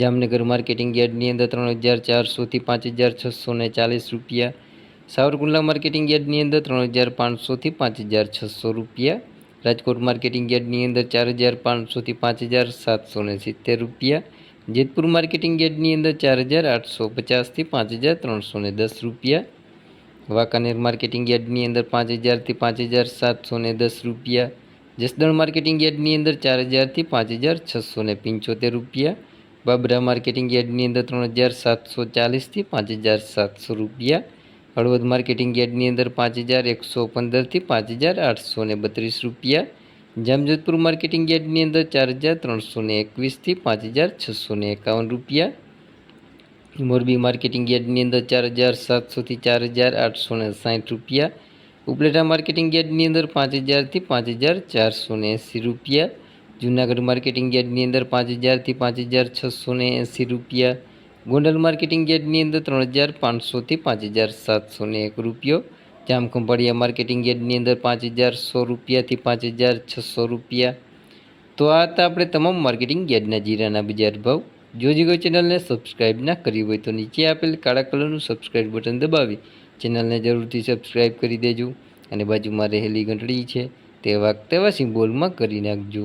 Jamnagar marketing યાર્ડની અંદર ત્રણ હજાર ચારસોથી પાંચ હજાર છસો ને ચાલીસ રૂપિયા. સાવરકુંડલા માર્કેટિંગ યાર્ડની અંદર ત્રણ હજાર પાંચસોથી પાંચ હજાર છસો રૂપિયા. રાજકોટ માર્કેટિંગ યાર્ડની અંદર ચાર હજાર પાંચસોથી પાંચ હજાર સાતસો ને સિત્તેર રૂપિયા. જેતપુર માર્કેટિંગ યાર્ડની અંદર ચાર હજાર આઠસો પચાસથી પાંચ હજાર ત્રણસો ને દસ રૂપિયા. વાંકાનેર માર્કેટિંગ યાર્ડની અંદર પાંચ હજારથી પાંચ હજાર સાતસો ને દસ રૂપિયા. જસદણ માર્કેટિંગ યાર્ડની અંદર ચાર હજારથી પાંચ હજાર છસો ને પંચોતેર રૂપિયા. બાબરા માર્કેટિંગ યાર્ડની અંદર ત્રણ હજાર સાતસો ચાલીસથી પાંચ હજાર સાતસો રૂપિયા. હળવદ માર્કેટિંગ યાર્ડની અંદર પાંચ હજાર એકસો પંદરથી પાંચ હજાર આઠસો ને બત્રીસ રૂપિયા. જામજોધપુર માર્કેટિંગ યાર્ડની અંદર ચાર હજાર ત્રણસો ને એકવીસથી પાંચ હજાર છસો ને એકાવન રૂપિયા. મોરબી માર્કેટિંગ યાર્ડની અંદર ચાર હજાર સાતસોથી ચાર હજાર આઠસો ને સાઠ રૂપિયા. ઉપલેટા માર્કેટિંગ યાર્ડની અંદર પાંચ હજારથી પાંચ હજાર ચારસો ને એંસી રૂપિયા. જૂનાગઢ માર્કેટિંગ યાર્ડની અંદર પાંચ હજારથી પાંચ હજાર છસો ને એંસી રૂપિયા. ગોંડલ માર્કેટિંગ યાર્ડની અંદર ત્રણ હજાર પાંચસોથી પાંચ હજાર સાતસો ને એક રૂપિયો. જામખંભાળિયા માર્કેટિંગ યાર્ડની અંદર પાંચ હજાર સો રૂપિયાથી પાંચ હજાર છસો રૂપિયા. તો આ હતા આપણે તમામ માર્કેટિંગ યાર્ડના જીરાના બજાર ભાવ. જો જે કોઈ ચેનલને સબસ્ક્રાઈબ ના કરી હોય તો નીચે આપેલ કાળા કલરનું સબસ્ક્રાઈબ બટન દબાવી ચેનલને જરૂરથી સબસ્ક્રાઈબ કરી દેજો. અને બાજુમાં રહેલી ઘંટડી છે તે વાગ તેવા સિમ્બોલમાં કરી નાખજો.